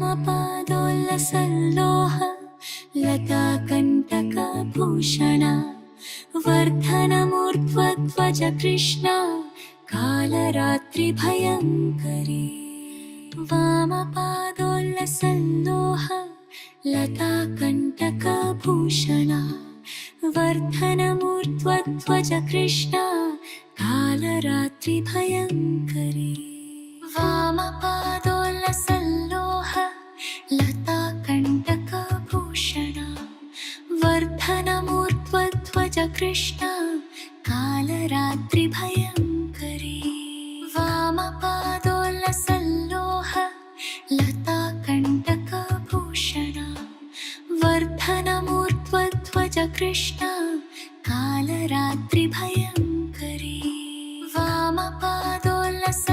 वामपादोल्लसल्लोह लताकण्टकभूषण वर्धनमूर्ध्वध्वज Krishna कालरात्रिभयङ्करी वामपादोल्लसल्लोह लताकण्टकभूषण वर्धनमूर्ध्वध्वज Krishna कालरात्रिभयङ्करी वामपादोल्लसल्लोह धनमूर्ध्वध्वज Krishna कालरात्रिभयङ्करी वामपादोल्लसल्लोह लताकण्टकभूषण वर्धनमूर्ध्वध्वज Krishna कालरात्रिभयङ्करी वामपादोल्लस